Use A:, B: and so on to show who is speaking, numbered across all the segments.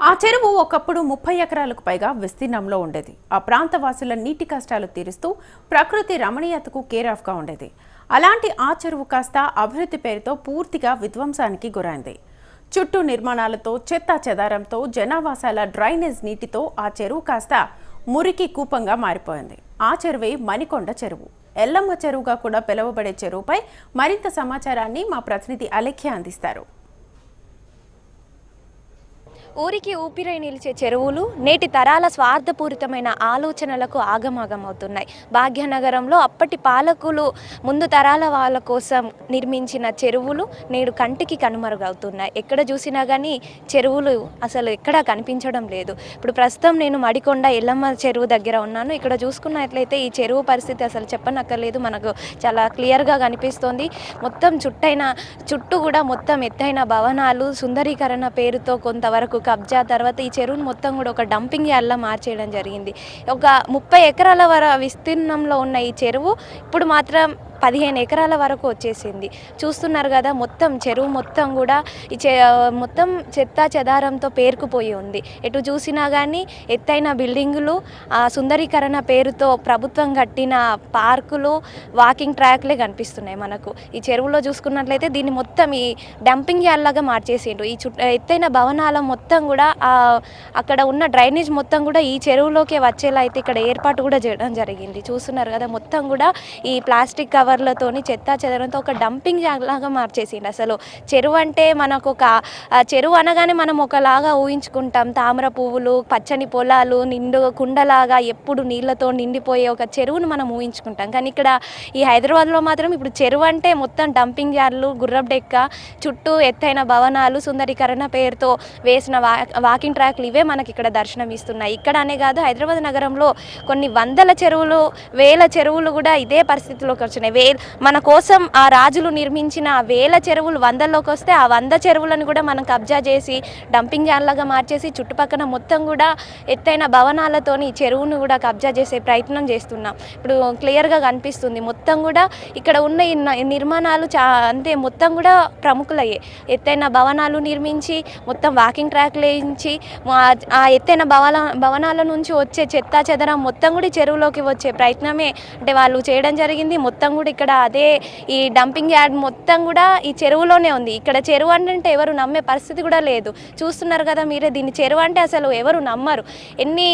A: ఆ చెరువు ఒకప్పుడు ముప్పై ఎకరాలకు పైగా విస్తీర్ణంలో ఉండేది. ఆ ప్రాంత వాసుల నీటి కష్టాలు తీరుస్తూ ప్రకృతి రమణీయతకు కేరాఫ్గా ఉండేది. అలాంటి ఆ చెరువు కాస్త అభివృద్ధి పేరుతో పూర్తిగా విధ్వంసానికి గురైంది. చుట్టూ నిర్మాణాలతో చెత్త చెదారంతో జనావాసాల డ్రైనేజ్ నీటితో ఆ చెరువు కాస్త మురికి కూపంగా మారిపోయింది. ఆ చెరువే మణికొండ చెరువు. ఎల్లమ్మ చెరువుగా కూడా పిలువబడే చెరువుపై మరింత సమాచారాన్ని మా ప్రతినిధి అలెఖ్య అందిస్తారు.
B: ఊరికి ఊపిరై నిలిచే చెరువులు నేటి తరాల స్వార్థపూరితమైన ఆలోచనలకు ఆగమాగమవుతున్నాయి. భాగ్యనగరంలో అప్పటి పాలకులు ముందు తరాల వాళ్ళ కోసం నిర్మించిన చెరువులు నేడు కంటికి కనుమరుగవుతున్నాయి. ఎక్కడ చూసినా కానీ చెరువులు అసలు ఎక్కడా కనిపించడం లేదు. ఇప్పుడు ప్రస్తుతం నేను మడికొండ ఎల్లమ్మ చెరువు దగ్గర ఉన్నాను. ఇక్కడ చూసుకున్నట్లయితే ఈ చెరువు పరిస్థితి అసలు చెప్పనక్కర్లేదు. మనకు చాలా క్లియర్గా కనిపిస్తోంది. మొత్తం చుట్టైన చుట్టూ కూడా మొత్తం ఎత్తైన భవనాలు సుందరీకరణ పేరుతో కొంతవరకు కబ్జా తర్వాత ఈ చెరువును మొత్తం కూడా ఒక డంపింగ్ యార్డ్లా మార్చేయడం జరిగింది. ఒక ముప్పై ఎకరాల వర విస్తీర్ణంలో ఉన్న ఈ చెరువు ఇప్పుడు మాత్రం పదిహేను ఎకరాల వరకు వచ్చేసింది. చూస్తున్నారు కదా మొత్తం చెరువు మొత్తం కూడా ఈ చె మొత్తం చెత్త చెదారంతో పేరుకుపోయి ఉంది. ఎటు చూసినా కానీ ఎత్తైన బిల్డింగులు ఆ సుందరీకరణ పేరుతో ప్రభుత్వం కట్టిన పార్కులు వాకింగ్ ట్రాక్లే కనిపిస్తున్నాయి మనకు. ఈ చెరువులో చూసుకున్నట్లయితే దీన్ని మొత్తం ఈ డంపింగ్ యార్డ్లాగా మార్చేసిండ్రు. ఈ చుట్ట ఎత్తైన భవనాల మొత్తం కూడా ఆ అక్కడ ఉన్న డ్రైనేజ్ మొత్తం కూడా ఈ చెరువులోకే వచ్చేలా అయితే ఇక్కడ ఏర్పాటు కూడా చేయడం జరిగింది. చూస్తున్నారు కదా మొత్తం కూడా ఈ ప్లాస్టిక్ కవర్ కవర్లతోని చెత్త చెదరంతో ఒక డంపింగ్ లాగా మార్చేసిండు అసలు. చెరువు అంటే మనకు ఒక చెరువు అనగానే మనం ఒకలాగా ఊహించుకుంటాం. తామర పువ్వులు పచ్చని పొలాలు నిండు కుండలాగా ఎప్పుడు నీళ్ళతో నిండిపోయే ఒక చెరువును మనం ఊహించుకుంటాం. కానీ ఇక్కడ ఈ హైదరాబాద్లో మాత్రం ఇప్పుడు చెరువు అంటే మొత్తం డంపింగ్ యార్డ్లు గుర్రపు డెక్క చుట్టూ ఎత్తైన భవనాలు సుందరీకరణ పేరుతో వేసిన వా వాకింగ్ ట్రాక్లు ఇవే మనకి ఇక్కడ దర్శనం ఇస్తున్నాయి. ఇక్కడ అనే కాదు హైదరాబాద్ నగరంలో కొన్ని వందల చెరువులు వేల చెరువులు కూడా ఇదే పరిస్థితిలోకి వచ్చినాయి. వే మన కోసం ఆ రాజులు నిర్మించిన ఆ వేల చెరువులు వందల్లోకి వస్తే ఆ వంద చెరువులను కూడా మనం కబ్జా చేసి డంపింగ్ యార్డ్లాగా మార్చేసి చుట్టుపక్కల మొత్తం కూడా ఎత్తైన భవనాలతోని ఈ చెరువును కూడా కబ్జా చేసే ప్రయత్నం చేస్తున్నాం. ఇప్పుడు క్లియర్గా కనిపిస్తుంది. మొత్తం కూడా ఇక్కడ ఉన్న ఈ నిర్మాణాలు చా అంతే మొత్తం కూడా ప్రముఖులయ్యే. ఎత్తైన భవనాలు నిర్మించి మొత్తం వాకింగ్ ట్రాక్ వేయించి ఆ- ఎత్తైన భవన భవనాల నుంచి వచ్చే చెత్త చెదరం మొత్తం కూడా చెరువులోకి వచ్చే ప్రయత్నమే. అంటే వాళ్ళు చేయడం జరిగింది. మొత్తం కూడా ఇక్కడ అదే ఈ డంపింగ్ యార్డ్ మొత్తం కూడా ఈ చెరువులోనే ఉంది. ఇక్కడ చెరువు అంటే ఎవరు నమ్మే పరిస్థితి కూడా లేదు. చూస్తున్నారు కదా మీరే దీన్ని చెరువు అంటే అసలు ఎవరు నమ్మరు. ఎన్ని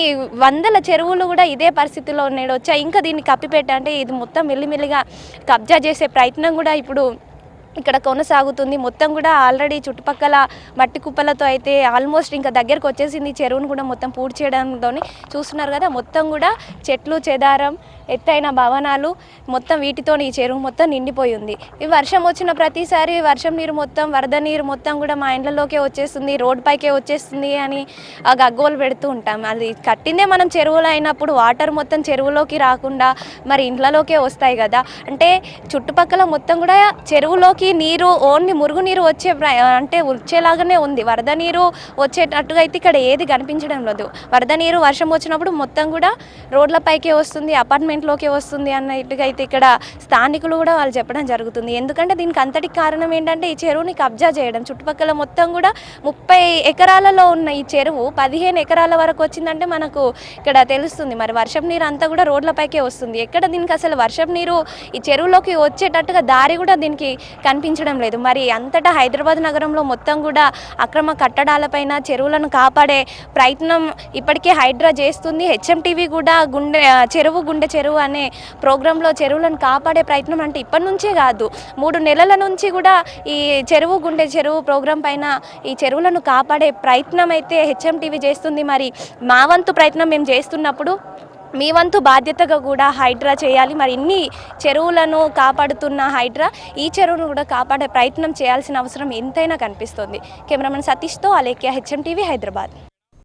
B: వందల చెరువులు కూడా ఇదే పరిస్థితిలో నేడు వచ్చాయి. ఇంకా దీన్ని కప్పిపెట్ట అంటే ఇది మొత్తం మెల్లిమెల్లిగా కబ్జా చేసే ప్రయత్నం కూడా ఇప్పుడు ఇక్కడ కొనసాగుతుంది. మొత్తం కూడా ఆల్రెడీ చుట్టుపక్కల మట్టి కుప్పలతో అయితే ఆల్మోస్ట్ ఇంకా దగ్గరకు వచ్చేసింది. చెరువును కూడా మొత్తం పూర్తి చేయడంతో చూస్తున్నారు కదా మొత్తం కూడా చెట్లు చెదారం ఎత్తైన భవనాలు మొత్తం వీటితో ఈ చెరువు మొత్తం నిండిపోయి ఉంది. ఈ వర్షం వచ్చిన ప్రతిసారి వర్షం నీరు మొత్తం వరద నీరు మొత్తం కూడా మా ఇండ్లలోకే వచ్చేస్తుంది రోడ్ పైకే వచ్చేస్తుంది అని ఆ గగ్గోలు పెడుతూ ఉంటాం. అది కట్టిందే మనం చెరువులో అయినప్పుడు వాటర్ మొత్తం చెరువులోకి రాకుండా మరి ఇండ్లలోకే వస్తాయి కదా. అంటే చుట్టుపక్కల మొత్తం కూడా చెరువులోకి నీరు ఓన్లీ మురుగునీరు వచ్చే అంటే వచ్చేలాగానే ఉంది. వరద నీరు వచ్చేటట్టుగా అయితే ఇక్కడ ఏది కనిపించడం లేదు. వరద నీరు వర్షం వచ్చినప్పుడు మొత్తం కూడా రోడ్లపైకే వస్తుంది అపార్ట్మెంట్లోకి వస్తుంది అన్నట్టుగా అయితే ఇక్కడ స్థానికులు కూడా వాళ్ళు చెప్పడం జరుగుతుంది. ఎందుకంటే దీనికి అంతటికి కారణం ఏంటంటే ఈ చెరువుని కబ్జా చేయడం. చుట్టుపక్కల మొత్తం కూడా ముప్పై ఎకరాలలో ఉన్న ఈ చెరువు పదిహేను ఎకరాల వరకు వచ్చిందంటే మనకు ఇక్కడ తెలుస్తుంది. మరి వర్షం నీరు అంతా కూడా రోడ్లపైకే వస్తుంది. ఎక్కడ దీనికి అసలు వర్షం నీరు ఈ చెరువులోకి వచ్చేటట్టుగా దారి కూడా దీనికి కనిపించడం లేదు. మరి అంతటా హైదరాబాద్ నగరంలో మొత్తం కూడా అక్రమ కట్టడాలపైన చెరువులను కాపాడే ప్రయత్నం ఇప్పటికే హైడ్రా చేస్తుంది. హెచ్ఎంటీవీ కూడా గుండె చెరువు గుండె చెరువు అనే ప్రోగ్రాంలో చెరువులను కాపాడే ప్రయత్నం అంటే ఇప్పటి నుంచే కాదు. మూడు నెలల నుంచి కూడా ఈ చెరువు గుండె చెరువు ప్రోగ్రాం పైన ఈ చెరువులను కాపాడే ప్రయత్నం అయితే హెచ్ఎంటీవీ చేస్తుంది. మరి మా వంతు ప్రయత్నం మేము చేస్తున్నప్పుడు మీ వంతు బాధ్యతగా కూడా హైడ్రా చేయాలి. మరి ఇన్ని చెరువులను కాపాడుతున్న హైడ్రా ఈ చెరువును కూడా కాపాడే ప్రయత్నం చేయాల్సిన అవసరం ఎంతైనా కనిపిస్తుంది. కెమెరామెన్ సతీష్తో అలేఖ్య హెచ్ఎం టీవీ హైదరాబాద్.